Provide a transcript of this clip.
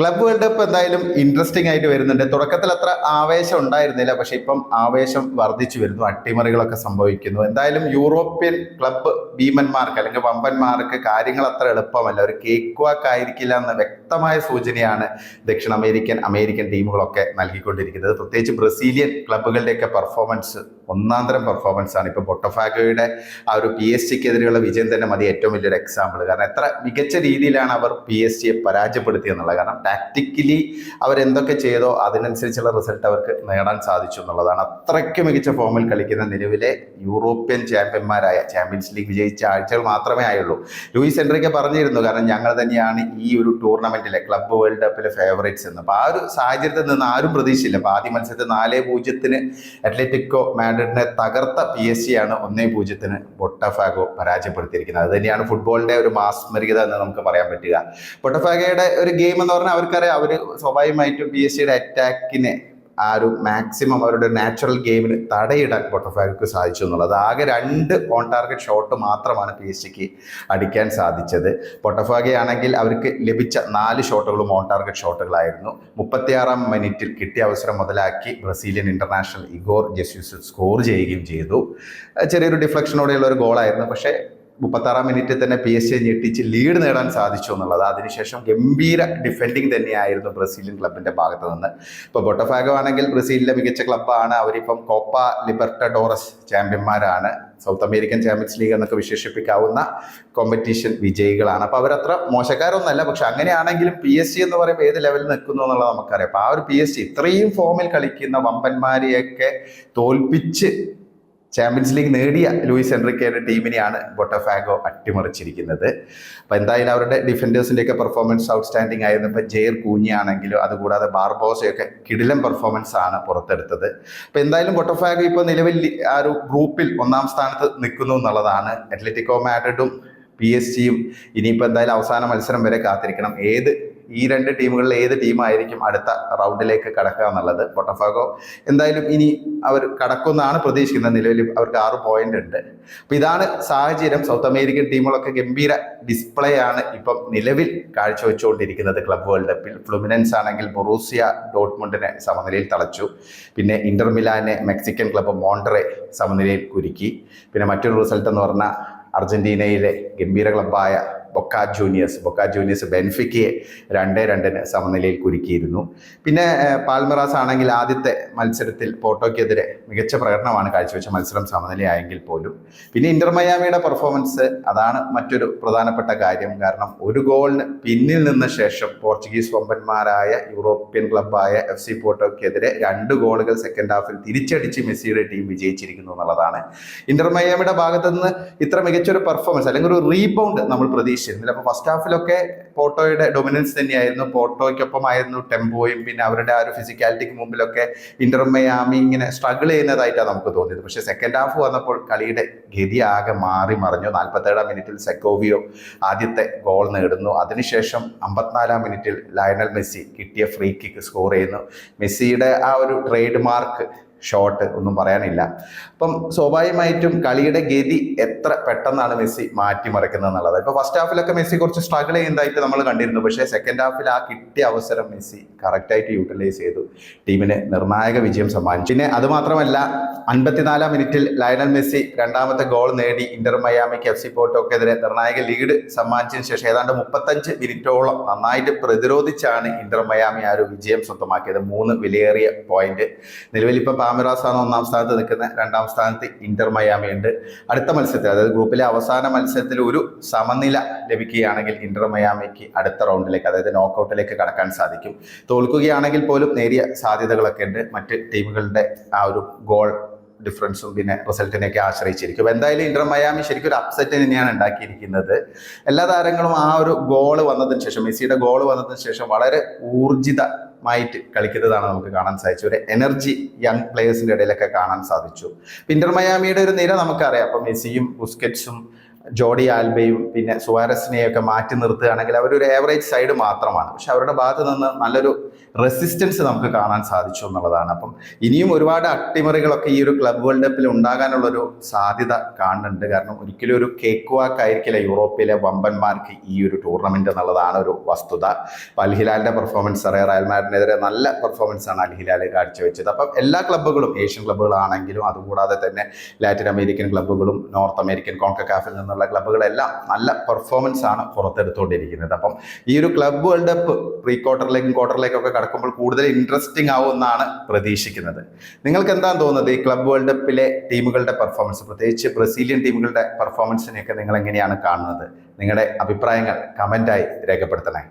Club world cup എന്തായാലും interesting ആയിട്ട് വരുന്നുണ്ട്. തുടക്കത്തിൽ അത്ര ആവേശം ഉണ്ടായിരുന്നില്ല പക്ഷെ ഇപ്പം ആവേശം വർദ്ധിച്ചു വരുന്നു അട്ടിമറികളൊക്കെ സംഭവിക്കുന്നു. എന്തായാലും യൂറോപ്യൻ ക്ലബ്ബ് ഭീമന്മാർക്ക് അല്ലെങ്കിൽ വമ്പന്മാർക്ക് കാര്യങ്ങൾ അത്ര എളുപ്പമല്ല. ഒരു കേക്ക് വാക്ക് ആയിരിക്കില്ല എന്ന വ്യക്തമായ സൂചനയാണ് ദക്ഷിണ അമേരിക്കൻ അമേരിക്കൻ ടീമുകളൊക്കെ നൽകിക്കൊണ്ടിരിക്കുന്നത്. പ്രത്യേകിച്ച് ബ്രസീലിയൻ ക്ലബ്ബുകളുടെയൊക്കെ പെർഫോമൻസ് ഒന്നാന്തരം പെർഫോമൻസ് ആണ്. ഇപ്പോൾ ബൊട്ടഫാഗോയുടെ ആ ഒരു പി എസ് സിക്കെതിരെയുള്ള വിജയം തന്നെ മതി ഏറ്റവും വലിയൊരു എക്സാമ്പിൾ കാരണം എത്ര മികച്ച രീതിയിലാണ് അവർ പി എസ് സിയെ പരാജയപ്പെടുത്തിയെന്നുള്ളത്. കാരണം ടാക്ടിക്കലി അവരെന്തൊക്കെ ചെയ്തോ അതിനനുസരിച്ചുള്ള റിസൾട്ട് അവർക്ക് നേടാൻ സാധിച്ചു എന്നുള്ളതാണ്. അത്രയ്ക്ക് മികച്ച ഫോമിൽ കളിക്കുന്ന നിലവിലെ യൂറോപ്യൻ ചാമ്പ്യന്മാരായ ചാമ്പ്യൻസ് ലീഗ് വിജയിച്ച ആഴ്ചകൾ മാത്രമേ ആയുള്ളൂ. ലൂയിസ് എൻട്രിക്ക് പറഞ്ഞിരുന്നു കാരണം ഞങ്ങൾ തന്നെയാണ് ഈ ഒരു ടൂർണമെന്റിലെ ക്ലബ്ബ് വേൾഡ് കപ്പിലെ ഫേവറേറ്റ്സ് എന്ന്. അപ്പോൾ ആ ഒരു സാഹചര്യത്തിൽ നിന്ന് ആരും പ്രതീക്ഷയില്ല അപ്പോൾ ആദ്യ മത്സരത്തിൽ നാല് പൂജ്യത്തിന് അത്ലറ്റിക്കോ മാഡ്രിഡിനെ തകർത്ത പി എസ് സി ആണ് ഒന്നേ പൂജ്യത്തിന് ബൊട്ടഫാഗോ പരാജയപ്പെടുത്തിയിരിക്കുന്നത്. അത് തന്നെയാണ് ഫുട്ബോളിന്റെ ഒരു മാസ്മരികത എന്ന് നമുക്ക് പറയാൻ പറ്റുക. ബൊട്ടഫാഗയുടെ ഒരു ഗെയിം എന്ന് പറഞ്ഞാൽ അവർക്കറിയാം അവർ സ്വാഭാവികമായിട്ടും പി എസ് സിയുടെ അറ്റാക്കിനെ ആ ഒരു മാക്സിമം അവരുടെ നാച്ചുറൽ ഗെയിമിന് തടയിടാൻ ബട്ടർഫ്ലൈക്ക് സാധിച്ചു എന്നുള്ളത്. ആകെ രണ്ട് ഓൺ ടാർഗറ്റ് ഷോട്ട് മാത്രമാണ് പി എസ് സിക്ക് അടിക്കാൻ സാധിച്ചത്. ബൊട്ടഫാഗെ ആണെങ്കിൽ അവർക്ക് ലഭിച്ച നാല് ഷോട്ടുകളും ഓൺ ടാർഗറ്റ് ഷോട്ടുകളായിരുന്നു മുപ്പത്തിയാറാം മിനിറ്റിൽ കിട്ടിയ അവസരം മുതലാക്കി Brazilian international Igor Jesus score ചെയ്യുകയും ചെയ്തു. ചെറിയൊരു ഡിഫ്ലക്ഷനോടെയുള്ള ഒരു ഗോളായിരുന്നു പക്ഷേ മുപ്പത്താറാം മിനിറ്റിൽ തന്നെ പി എസ് സി ഞെട്ടിച്ച് ലീഡ് നേടാൻ സാധിച്ചു എന്നുള്ളത്. അതിനുശേഷം ഗംഭീര ഡിഫെൻഡിങ് തന്നെയായിരുന്നു ബ്രസീലിയൻ ക്ലബിന്റെ ഭാഗത്ത് നിന്ന്. ഇപ്പോൾ ബൊട്ടഫാഗോ ആണെങ്കിൽ ബ്രസീലിലെ മികച്ച ക്ലബ്ബാണ് അവരിപ്പം കോപ്പ ലിബർട്ടഡോറസ് ചാമ്പ്യന്മാരാണ്. സൗത്ത് അമേരിക്കൻ ചാമ്പ്യൻസ് ലീഗ് എന്നൊക്കെ വിശേഷിപ്പിക്കാവുന്ന കോമ്പറ്റീഷൻ വിജയികളാണ്. അപ്പോൾ അവരത്ര മോശക്കാരൊന്നല്ല പക്ഷെ അങ്ങനെയാണെങ്കിലും പി എസ് സി എന്ന് പറയുമ്പോൾ ഏത് ലെവലിൽ നിൽക്കുന്നു എന്നുള്ളത് നമുക്കറിയാം. അപ്പോൾ ആ ഒരു പി എസ് സി ഇത്രയും ഫോമിൽ കളിക്കുന്ന വമ്പന്മാരെയൊക്കെ തോൽപ്പിച്ച് ചാമ്പ്യൻസ് ലീഗ് നേടിയ ലൂയിസ് എൻറിക്കയുടെ ടീമിനെയാണ് ബൊട്ടഫാഗോ അട്ടിമറിച്ചിരിക്കുന്നത്. അപ്പോൾ എന്തായാലും അവരുടെ ഡിഫൻഡേഴ്സിന്റെയൊക്കെ പെർഫോമൻസ് ഔട്ട്സ്റ്റാൻഡിംഗ് ആയിരുന്നു. ഇപ്പോൾ ജെയർ കൂഞ്ഞാണെങ്കിലും അതുകൂടാതെ ബാർബോസയൊക്കെ കിടിലം പെർഫോമൻസ് ആണ് പുറത്തെടുത്തത്. അപ്പോൾ എന്തായാലും ബൊട്ടഫാഗോ ഇപ്പോൾ നിലവിൽ ആ ഒരു ഗ്രൂപ്പിൽ ഒന്നാം സ്ഥാനത്ത് നിൽക്കുന്നു എന്നുള്ളതാണ്. അത്ലറ്റിക്കോ മാഡ്രിഡും പി എസ് ജിയും ഇനിയിപ്പോൾ എന്തായാലും അവസാന മത്സരം വരെ കാത്തിരിക്കണം. ഏത് ഈ രണ്ട് ടീമുകളിൽ ഏത് ടീമായിരിക്കും അടുത്ത റൗണ്ടിലേക്ക് കടക്കുക എന്നുള്ളത് ബൊട്ടഫാഗോ എന്തായാലും ഇനി അവർ കടക്കുമെന്നാണ് പ്രതീക്ഷിക്കുന്നത്. നിലവിൽ അവർക്ക് ആറ് പോയിന്റ് ഉണ്ട്. അപ്പം ഇതാണ് സാഹചര്യം. സൗത്ത് അമേരിക്കൻ ടീമുകളൊക്കെ ഗംഭീര ഡിസ്പ്ലേ ആണ് ഇപ്പം നിലവിൽ കാഴ്ചവെച്ചുകൊണ്ടിരിക്കുന്നത് ക്ലബ് വേൾഡ് കപ്പിൽ ഫ്ലുമിനൻസ് ആണെങ്കിൽ ബൊറൂസിയ ഡോട്ട്മുണ്ടിനെ സമനിലയിൽ തളച്ചു. പിന്നെ ഇന്റർ മിലാനെ മെക്സിക്കൻ ക്ലബ് മോണ്ടറെ സമനിലയിൽ കുരുക്കി. പിന്നെ മറ്റൊരു റിസൾട്ട് എന്ന് പറഞ്ഞാൽ അർജന്റീനയിലെ ഗംഭീര ക്ലബ്ബായ ബൊക്ക ജൂനിയേഴ്സ് ബൊക്ക ജൂനിയേഴ്സ് ബെൻഫിക്കയെ രണ്ടേ രണ്ടിന് സമനിലയിൽ കുരുക്കിയിരുന്നു. പിന്നെ പാൽമറാസ് ആണെങ്കിൽ ആദ്യത്തെ മത്സരത്തിൽ പോർട്ടോയ്ക്കെതിരെ മികച്ച പ്രകടനമാണ് കാഴ്ചവെച്ച മത്സരം സമനിലയായെങ്കിൽ പോലും. പിന്നെ ഇന്റർ മയാമിയുടെ പെർഫോമൻസ് അതാണ് മറ്റൊരു പ്രധാനപ്പെട്ട കാര്യം. കാരണം ഒരു ഗോളിന് പിന്നിൽ നിന്ന ശേഷം പോർച്ചുഗീസ് വമ്പന്മാരായ യൂറോപ്യൻ ക്ലബായ എഫ് സി പോർട്ടോയ്ക്കെതിരെ രണ്ട് ഗോളുകൾ സെക്കൻഡ് ഹാഫിൽ തിരിച്ചടിച്ച് മെസ്സിയുടെ ടീം വിജയിച്ചിരിക്കുന്നു എന്നുള്ളതാണ്. ഇന്റർ മയാമിയുടെ ഭാഗത്ത് നിന്ന് ഇത്ര മികച്ചൊരു പെർഫോമൻസ് അല്ലെങ്കിൽ ഒരു റീബൗണ്ട് നമ്മൾ പ്രതീക്ഷിച്ചിരുന്നില്ല അപ്പോൾ ഫസ്റ്റ് ഹാഫിലൊക്കെ പോട്ടോയുടെ ഡൊമിനൻസ് തന്നെയായിരുന്നു. പോട്ടോയ്ക്കൊപ്പമായിരുന്നു ടെമ്പോയും പിന്നെ അവരുടെ ആ ഒരു ഫിസിക്കാലിറ്റിക്ക് മുമ്പിലൊക്കെ ഇന്റർ മയാമി ഇങ്ങനെ സ്ട്രഗിൾ ചെയ്യുന്നതായിട്ടാണ് നമുക്ക് തോന്നിയത്. പക്ഷേ സെക്കൻഡ് ഹാഫ് വന്നപ്പോൾ കളിയുടെ ഗതി ആകെ മാറി മറിഞ്ഞു. നാൽപ്പത്തേഴാം മിനിറ്റിൽ സെക്കോവിയോ ആദ്യത്തെ ഗോൾ നേടുന്നു. അതിനുശേഷം അമ്പത്തിനാലാം മിനിറ്റിൽ ലയണൽ മെസ്സി കിട്ടിയ ഫ്രീ കിക്ക് സ്കോർ ചെയ്യുന്നു. മെസ്സിയുടെ ആ ഒരു ട്രേഡ് മാർക്ക് ഷോട്ട് ഒന്നും പറയാനില്ല. അപ്പം സ്വാഭാവികമായിട്ടും കളിയുടെ ഗതി എത്ര പെട്ടെന്നാണ് മെസ്സി മാറ്റിമറിക്കുന്നത് എന്നുള്ളത്. ഇപ്പോൾ ഫസ്റ്റ് ഹാഫിലൊക്കെ മെസ്സി കുറച്ച് സ്ട്രഗിൾ ചെയ്യുന്നതായിട്ട് നമ്മൾ കണ്ടിരുന്നു. പക്ഷേ സെക്കൻഡ് ഹാഫിൽ ആ കിട്ടിയ അവസരം മെസ്സി കറക്റ്റായിട്ട് യൂട്ടിലൈസ് ചെയ്തു. ടീമിന് നിർണായക വിജയം സമ്മാനിച്ചു. പിന്നെ അതുമാത്രമല്ല അൻപത്തിനാലാം മിനിറ്റിൽ ലയണൽ മെസ്സി രണ്ടാമത്തെ ഗോൾ നേടി ഇന്റർ മയാമിക്ക് എഫ് സി പോർട്ടോക്കെതിരെ നിർണായക ലീഡ് സമ്മാനിച്ചതിന് ശേഷം ഏതാണ്ട് മുപ്പത്തഞ്ച് മിനിറ്റോളം നന്നായിട്ട് പ്രതിരോധിച്ചാണ് ഇന്റർ മയാമി ആ ഒരു വിജയം സ്വന്തമാക്കിയത്. മൂന്ന് വിലയേറിയ പോയിന്റ് നിലവിൽ ഇപ്പം പാമിറാസ് ആണ് ഒന്നാം സ്ഥാനത്ത് നിൽക്കുന്നത് രണ്ടാം സ്ഥാനത്ത് ഇന്റർ മയാമി ഉണ്ട്. അടുത്ത മത്സരത്തിൽ അതായത് ഗ്രൂപ്പിലെ അവസാന മത്സരത്തിൽ ഒരു സമനില ലഭിക്കുകയാണെങ്കിൽ ഇന്റർ മയാമിക്ക് അടുത്ത റൗണ്ടിലേക്ക് അതായത് നോക്കൗട്ടിലേക്ക് കടക്കാൻ സാധിക്കും. തോൽക്കുകയാണെങ്കിൽ പോലും നേരിയ സാധ്യതകളൊക്കെ ഉണ്ട്. മറ്റ് ടീമുകളുടെ ആ ഒരു ഗോൾ ഡിഫറൻസും പിന്നെ റിസൾട്ടിനെയൊക്കെ ആശ്രയിച്ചിരിക്കും. എന്തായാലും ഇന്റർ മയാമി ശരിക്കും ഒരു അപ്സെറ്റ് തന്നെയാണ് ഉണ്ടാക്കിയിരിക്കുന്നത്. എല്ലാ താരങ്ങളും ആ ഒരു ഗോൾ വന്നതിന് ശേഷം മെസ്സിയുടെ ഗോൾ വന്നതിന് ശേഷം വളരെ ഊർജിതമായിട്ട് കളിക്കുന്നതാണ് നമുക്ക് കാണാൻ സാധിച്ചു ഒരു എനർജി യങ് പ്ലേയേഴ്സിന്റെ ഇടയിലൊക്കെ കാണാൻ സാധിച്ചു. പിന്റർ മയാമിയുടെ ഒരു നിര നമുക്കറിയാം. അപ്പം മെസ്സിയും ബുസ്കറ്റ്സും ജോഡി ആൽബയും പിന്നെ സുവാരസിനെയും ഒക്കെ മാറ്റി നിർത്തുകയാണെങ്കിൽ അവരൊരു ഏവറേജ് സൈഡ് മാത്രമാണ്. പക്ഷെ അവരുടെ ഭാഗത്ത് നിന്ന് നല്ലൊരു റെസിസ്റ്റൻസ് നമുക്ക് കാണാൻ സാധിച്ചു എന്നുള്ളതാണ്. അപ്പം ഇനിയും ഒരുപാട് അട്ടിമറികളൊക്കെ ഈ ഒരു ക്ലബ് വേൾഡ് കപ്പിൽ ഉണ്ടാകാനുള്ളൊരു സാധ്യത കാണുന്നുണ്ട്. കാരണം ഒരിക്കലും ഒരു കേക്ക് വാക്ക് ആയിരിക്കില്ല യൂറോപ്പിലെ വമ്പന്മാർക്ക് ഈ ഒരു ടൂർണമെന്റ് എന്നുള്ളതാണ് ഒരു വസ്തുത. അപ്പം അൽഹിലാലിന്റെ പെർഫോമൻസ് അറിയാം. റയൽ മാഡ്രിനെതിരെ നല്ല പെർഫോമൻസ് ആണ് അൽഹിലാൽ കാഴ്ചവെച്ചത്. അപ്പം എല്ലാ ക്ലബ്ബുകളും ഏഷ്യൻ ക്ലബ്ബുകളാണെങ്കിലും അതുകൂടാതെ തന്നെ ലാറ്റിൻ അമേരിക്കൻ ക്ലബ്ബുകളും നോർത്ത് അമേരിക്കൻ കോൺകക്കാഫിൽ നിന്നുള്ള ക്ലബ്ബുകളെല്ലാം നല്ല പെർഫോമൻസ് ആണ് പുറത്തെടുത്തുകൊണ്ടിരിക്കുന്നത്. അപ്പം ഈ ഒരു ക്ലബ് വേൾഡ് കപ്പ് പ്രീ ക്വാർട്ടറിലേക്കും ക്വാർട്ടറിലേക്കൊക്കെ കടക്കുമ്പോൾ കൂടുതൽ ഇൻട്രസ്റ്റിംഗ് ആവുമെന്നാണ് പ്രതീക്ഷിക്കുന്നത്. നിങ്ങൾക്ക് എന്താണ് തോന്നുന്നത്? ഈ ക്ലബ് വേൾഡ് കപ്പിലെ ടീമുകളുടെ പെർഫോമൻസ് പ്രത്യേകിച്ച് ബ്രസീലിയൻ ടീമുകളുടെ പെർഫോമൻസിനെയൊക്കെ നിങ്ങൾ എങ്ങനെയാണ് കാണുന്നത്? നിങ്ങളുടെ അഭിപ്രായങ്ങൾ കമന്റായി രേഖപ്പെടുത്തണേ.